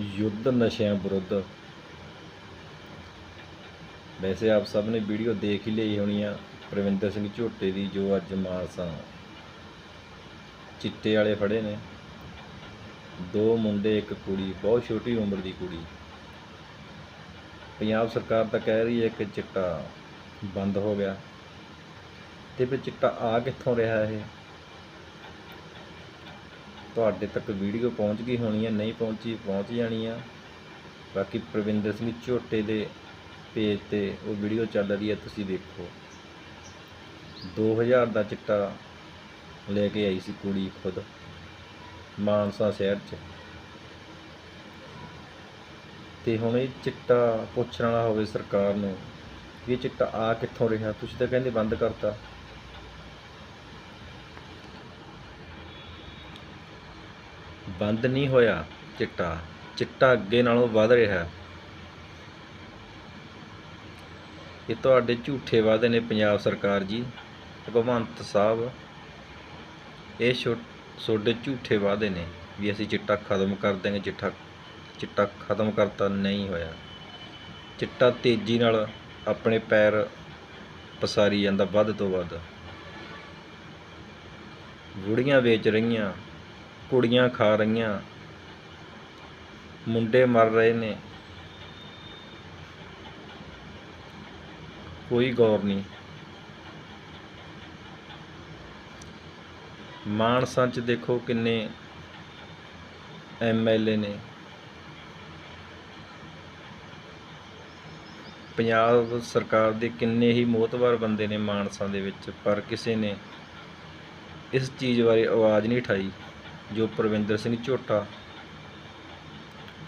ਯੁੱਧ ਨਸ਼ਿਆਂ ਵਿਰੁੱਧ। ਵੈਸੇ ਆਪ ਸਭ ਨੇ ਵੀਡੀਓ ਦੇਖ ਹੀ ਲਈ ਹੋਣੀ ਆ ਪ੍ਰਵਿੰਦਰ ਸਿੰਘ ਝੋਟੇ ਦੀ, ਜੋ ਅੱਜ ਮਾਨਸਾ ਚਿੱਟੇ ਵਾਲੇ ਫੜੇ ਨੇ। ਦੋ ਮੁੰਡੇ, ਇੱਕ ਕੁੜੀ, ਬਹੁਤ ਛੋਟੀ ਉਮਰ ਦੀ ਕੁੜੀ। ਪੰਜਾਬ ਸਰਕਾਰ ਤਾਂ ਕਹਿ ਰਹੀ ਹੈ ਕਿ ਚਿੱਟਾ ਬੰਦ ਹੋ ਗਿਆ। ਤੇ ਫਿਰ ਚਿੱਟਾ ਆ ਕਿੱਥੋਂ ਰਿਹਾ ਇਹ? ਤੁਹਾਡੇ ਤੱਕ ਵੀਡੀਓ ਪਹੁੰਚ ਗਈ ਹੋਣੀ ਹੈ ਨਹੀਂ ਪਹੁੰਚੀ, ਪਹੁੰਚ ਜਾਣੀ ਆ। ਬਾਕੀ ਪ੍ਰਵਿੰਦਰ ਸਿੰਘ ਝੋਟੇ ਦੇ ਪੇਜ ਤੇ ਉਹ ਵੀਡੀਓ ਚੱਲ ਰਹੀ ਹੈ ਤੁਸੀਂ ਦੇਖੋ। 2000 ਦਾ ਚਿੱਟਾ ਲੈ ਕੇ ਆਈ ਸੀ ਕੁੜੀ ਖੁਦ, ਮਾਨਸਾ ਸ਼ਹਿਰ 'ਚ। ਤੇ ਹੁਣ ਇਹ ਚਿੱਟਾ ਪੁੱਛਣ ਵਾਲਾ ਹੋਵੇ ਸਰਕਾਰ ਨੂੰ ਕਿ ਇਹ ਚਿੱਟਾ ਆ ਕਿੱਥੋਂ ਰਿਹਾ? ਤੁਸੀਂ ਤਾਂ ਕਹਿੰਦੇ ਬੰਦ ਕਰਤਾ। ਬੰਦ ਨਹੀਂ ਹੋਇਆ ਚਿੱਟਾ ਚਿੱਟਾ ਅੱਗੇ ਨਾਲੋਂ ਵੱਧ ਰਿਹਾ ਇਹ ਤੁਹਾਡੇ ਝੂਠੇ ਵਾਅਦੇ ਨੇ ਪੰਜਾਬ ਸਰਕਾਰ ਜੀ, ਭਗਵੰਤ ਸਾਹਿਬ। ਇਹ ਛੋ- ਤੁਹਾਡੇ ਝੂਠੇ ਵਾਅਦੇ ਨੇ ਵੀ ਅਸੀਂ ਚਿੱਟਾ ਖਤਮ ਕਰ ਦਾਂਗੇ ਚਿੱਟਾ ਚਿੱਟਾ ਖਤਮ ਕਰਤਾ ਨਹੀਂ ਹੋਇਆ। ਚਿੱਟਾ ਤੇਜ਼ੀ ਨਾਲ ਆਪਣੇ ਪੈਰ ਪਸਾਰੀ ਜਾਂਦਾ ਵੱਧ ਤੋਂ ਵੱਧ। ਬੁੜੀਆਂ ਵੇਚ ਰਹੀਆਂ ਕੁੜੀਆਂ ਖਾ ਰਹੀਆਂ। ਮੁੰਡੇ ਮਰ ਰਹੇ ਨੇ। ਕੋਈ ਗੌਰ ਨਹੀਂ। ਮਾਨਸਾ ਚ ਦੇਖੋ ਕਿੰਨੇ ਐਮਐਲਏ ਨੇ। ਪੰਜਾਬ ਸਰਕਾਰ ਦੇ ਕਿੰਨੇ ਹੀ ਮੋਤਬਰ ਬੰਦੇ ਨੇ ਮਾਨਸਾ ਦੇ ਵਿੱਚ, ਪਰ ਕਿਸੇ ਨੇ ਇਸ ਚੀਜ਼ ਬਾਰੇ ਆਵਾਜ਼ ਨਹੀਂ ਉਠਾਈ। ਜੋ ਪ੍ਰਵਿੰਦਰ ਸਿੰਘ ਝੋਟਾ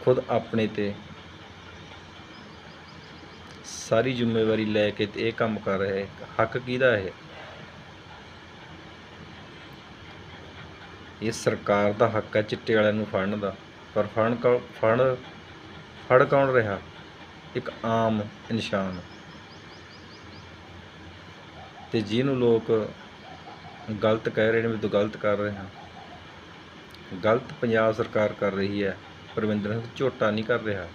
ਖੁਦ ਆਪਣੇ ਤੇ ਸਾਰੀ ਜ਼ਿੰਮੇਵਾਰੀ ਲੈ ਕੇ ਤੇ ਇਹ ਕੰਮ ਕਰ ਰਿਹਾ ਹੈ, ਹੱਕ ਕਿਹਦਾ ਹੈ? ਇਹ ਸਰਕਾਰ ਦਾ ਹੱਕ ਹੈ ਚਿੱਟੇ ਵਾਲਿਆਂ ਨੂੰ ਫੜਨ ਦਾ, ਪਰ ਫੜਨ ਕੌ ਫੜ ਫੜ ਕੌਣ ਰਿਹਾ? ਇੱਕ ਆਮ ਇਨਸਾਨ। ਤੇ ਜਿਹਨੂੰ ਲੋਕ ਗਲਤ ਕਹਿ ਰਹੇ ਨੇ ਮੈਂ ਤੂੰ ਗਲਤ ਕਰ ਰਿਹਾ। ਗਲਤ ਪੰਜਾਬ ਸਰਕਾਰ ਕਰ ਰਹੀ ਹੈ ਪਰਵਿੰਦਰ ਸਿੰਘ ਝੋਟਾ ਨਹੀਂ ਕਰ ਰਿਹਾ।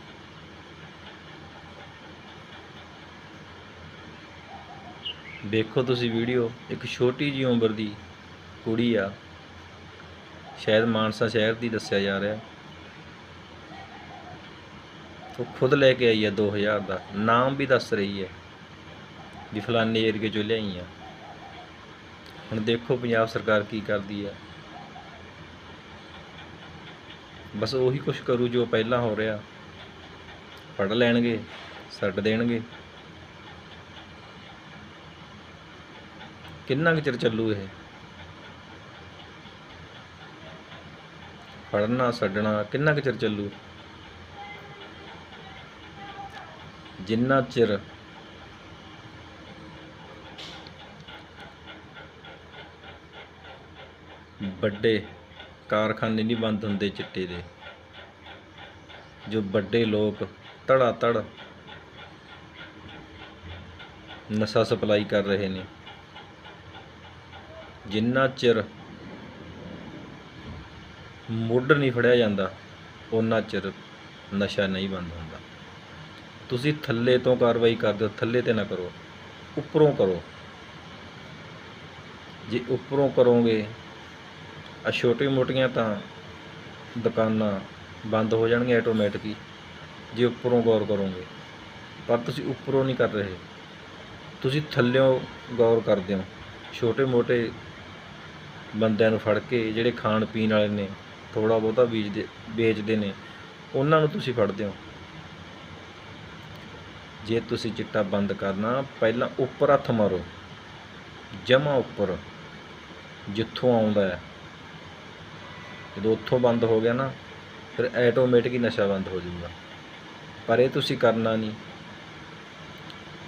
ਦੇਖੋ ਤੁਸੀਂ ਵੀਡੀਓ, ਇੱਕ ਛੋਟੀ ਜਿਹੀ ਉਮਰ ਦੀ ਕੁੜੀ ਆ। ਸ਼ਾਇਦ ਮਾਨਸਾ ਸ਼ਹਿਰ ਦੀ ਦੱਸਿਆ ਜਾ ਰਿਹਾ। ਉਹ ਖੁਦ ਲੈ ਕੇ ਆਈ ਹੈ 2000 ਦਾ। ਨਾਮ ਵੀ ਦੱਸ ਰਹੀ ਹੈ ਵੀ ਫਲਾਣੇ ਏਰੀਏ ਚੋਂ ਲਿਆਈ ਆ। ਹੁਣ ਦੇਖੋ ਪੰਜਾਬ ਸਰਕਾਰ ਕੀ ਕਰਦੀ ਹੈ। ਬਸ ਉਹੀ ਕੁਛ ਕਰੂ ਜੋ ਪਹਿਲਾਂ ਹੋ ਰਿਹਾ। ਫੜ ਲੈਣਗੇ, ਛੱਡ ਦੇਣਗੇ। ਕਿੰਨਾ ਕੁ ਚਿਰ ਚੱਲੂ ਇਹ? ਫੜਨਾ ਛੱਡਣਾ, ਕਿੰਨਾ ਕੁ ਚਿਰ ਚੱਲੂ? ਜਿੰਨਾ ਚਿਰ ਵੱਡੇ ਕਾਰਖਾਨੇ ਨਹੀਂ ਬੰਦ ਹੁੰਦੇ ਚਿੱਟੇ ਦੇ। ਜੋ ਵੱਡੇ ਲੋਕ ਧੜਾ ਧੜ ਨਸ਼ਾ ਸਪਲਾਈ ਕਰ ਰਹੇ ਨੇ। ਜਿੰਨਾ ਚਿਰ ਮੁੱਢ ਨਹੀਂ ਫੜਿਆ ਜਾਂਦਾ ਉਹਨਾਂ ਚਿਰ ਨਸ਼ਾ ਨਹੀਂ ਬੰਦ ਹੁੰਦਾ। ਤੁਸੀਂ ਥੱਲੇ ਤੋਂ ਕਾਰਵਾਈ ਕਰਦੇ ਹੋ ਥੱਲੇ ਤੇ ਨਾ ਕਰੋ, ਉੱਪਰੋਂ ਕਰੋ। ਜੇ ਉੱਪਰੋਂ ਕਰੋਗੇ ਆ ਛੋਟੀਆਂ ਮੋਟੀਆਂ ਤਾਂ ਦੁਕਾਨਾਂ ਬੰਦ ਹੋ ਜਾਣਗੀਆਂ ਆਟੋਮੈਟਿਕਲੀ ਜੇ ਉੱਪਰੋਂ ਗੌਰ ਕਰੋਗੇ। ਪਰ ਤੁਸੀਂ ਉੱਪਰੋਂ ਨਹੀਂ ਕਰ ਰਹੇ। ਤੁਸੀਂ ਥੱਲਿਓਂ ਗੌਰ ਕਰਦੇ ਹੋ। ਛੋਟੇ ਮੋਟੇ ਬੰਦਿਆਂ ਨੂੰ ਫੜ ਕੇ ਜਿਹੜੇ ਖਾਣ ਪੀਣ ਵਾਲੇ ਨੇ ਥੋੜਾ ਬਹੁਤਾ ਬੀਜਦੇ, ਵੇਚਦੇ ਨੇ, ਉਹਨਾਂ ਨੂੰ ਤੁਸੀਂ ਫੜਦੇ ਹੋ। ਜੇ ਤੁਸੀਂ ਚਿੱਟਾ ਬੰਦ ਕਰਨਾ, ਪਹਿਲਾਂ ਉੱਪਰ ਹੱਥ ਮਾਰੋ। ਜਮਾ ਉੱਪਰ, ਜਿੱਥੋਂ ਆਉਂਦਾ ਹੈ। ਜਦੋਂ ਉੱਥੋਂ ਬੰਦ ਹੋ ਗਿਆ ਨਾ, ਫਿਰ ਆਟੋਮੈਟਿਕ ਹੀ ਨਸ਼ਾ ਬੰਦ ਹੋ ਜਾਊਗਾ। ਪਰ ਇਹ ਤੁਸੀਂ ਕਰਨਾ ਨਹੀਂ।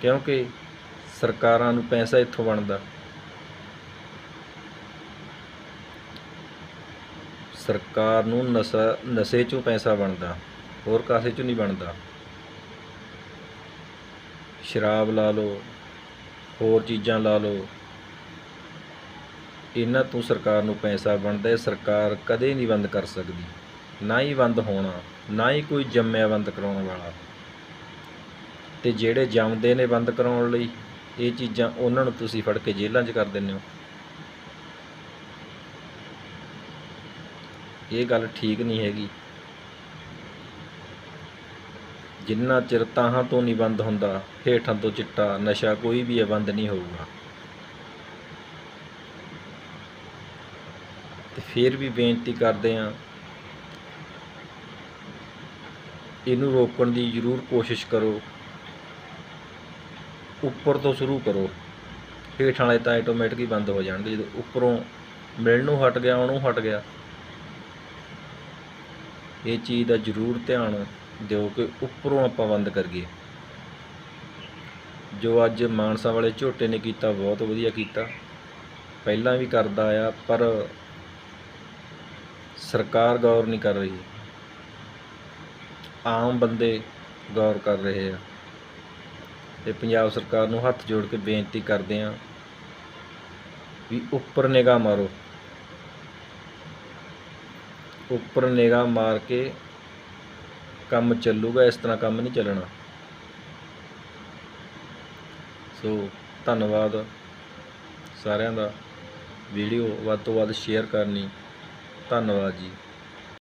ਕਿਉਂਕਿ ਸਰਕਾਰਾਂ ਨੂੰ ਪੈਸਾ ਇੱਥੋਂ ਬਣਦਾ। ਸਰਕਾਰ ਨੂੰ ਨਸ਼ਾ, ਨਸ਼ੇ 'ਚੋਂ ਪੈਸਾ ਬਣਦਾ, ਹੋਰ ਕਾਸੇ 'ਚੋਂ ਨਹੀਂ ਬਣਦਾ। ਸ਼ਰਾਬ ਲਾ ਲਓ, ਹੋਰ ਚੀਜ਼ਾਂ ਲਾ ਲਓ। ਇਹਨਾਂ ਤੋਂ ਸਰਕਾਰ ਨੂੰ ਪੈਸਾ ਬਣਦਾ ਹੈ, ਸਰਕਾਰ ਕਦੇ ਨਹੀਂ ਬੰਦ ਕਰ ਸਕਦੀ। ਨਾ ਹੀ ਬੰਦ ਹੋਣਾ, ਨਾ ਹੀ ਕੋਈ ਜੰਮਿਆ ਬੰਦ ਕਰਾਉਣ ਵਾਲਾ। ਤੇ ਜਿਹੜੇ ਜੰਮਦੇ ਨੇ ਬੰਦ ਕਰਾਉਣ ਲਈ, ਇਹ ਚੀਜ਼ਾਂ ਉਹਨਾਂ ਨੂੰ ਤੁਸੀਂ ਫੜ ਕੇ ਜੇਲ੍ਹਾਂ 'ਚ ਕਰ ਦਿੰਦੇ ਹੋ। ਇਹ ਗੱਲ ਠੀਕ ਨਹੀਂ ਹੈਗੀ। ਜਿੰਨਾ ਚਿਰ ਤਾਹਾਂ ਤੋਂ ਨਹੀਂ ਬੰਦ ਹੁੰਦਾ, ਹੇਠਾਂ ਤੋਂ ਚਿੱਟਾ, ਨਸ਼ਾ ਕੋਈ ਵੀ ਹੈ ਬੰਦ ਨਹੀਂ ਹੋਊਗਾ। ਫਿਰ ਵੀ ਬੇਨਤੀ ਕਰਦੇ ਹਾਂ, ਇਹਨੂੰ ਰੋਕਣ ਦੀ ਜ਼ਰੂਰ ਕੋਸ਼ਿਸ਼ ਕਰੋ। ਉੱਪਰ ਤੋਂ ਸ਼ੁਰੂ ਕਰੋ। ਹੇਠਾਂ ਵਾਲੇ ਤਾਂ ਆਟੋਮੈਟਿਕ ਹੀ ਬੰਦ ਹੋ ਜਾਣਗੇ, ਜਦੋਂ ਉੱਪਰੋਂ ਮਿਲਣ ਨੂੰ ਹਟ ਗਿਆ, ਉਹਨੂੰ ਹਟ ਗਿਆ। ਇਹ ਚੀਜ਼ ਦਾ ਜ਼ਰੂਰ ਧਿਆਨ ਦਿਓ ਕਿ ਉੱਪਰੋਂ ਆਪਾਂ ਬੰਦ ਕਰੀਏ ਜੋ ਅੱਜ ਮਾਨਸਾ ਵਾਲੇ ਝੋਟੇ ਨੇ ਕੀਤਾ, ਬਹੁਤ ਵਧੀਆ ਕੀਤਾ। ਪਹਿਲਾਂ ਵੀ ਕਰਦਾ ਆ ਪਰ ਸਰਕਾਰ ਗੌਰ ਨਹੀਂ ਕਰ ਰਹੀ। ਆਮ ਬੰਦੇ ਗੌਰ ਕਰ ਰਹੇ ਆ। ਤੇ ਪੰਜਾਬ ਸਰਕਾਰ ਨੂੰ ਹੱਥ ਜੋੜ ਕੇ ਬੇਨਤੀ ਕਰਦੇ ਆ ਵੀ ਉੱਪਰ ਨਿਗਾਹ ਮਾਰੋ। ਉੱਪਰ ਨਿਗਾਹ ਮਾਰ ਕੇ ਕੰਮ ਚੱਲੂਗਾ, ਇਸ ਤਰ੍ਹਾਂ ਕੰਮ ਨਹੀਂ ਚੱਲਣਾ। ਸੋ ਧੰਨਵਾਦ ਸਾਰਿਆਂ ਦਾ। ਵੀਡੀਓ ਵੱਧ ਤੋਂ ਵੱਧ ਸ਼ੇਅਰ ਕਰਨੀ। ਧੰਨਵਾਦ ਜੀ।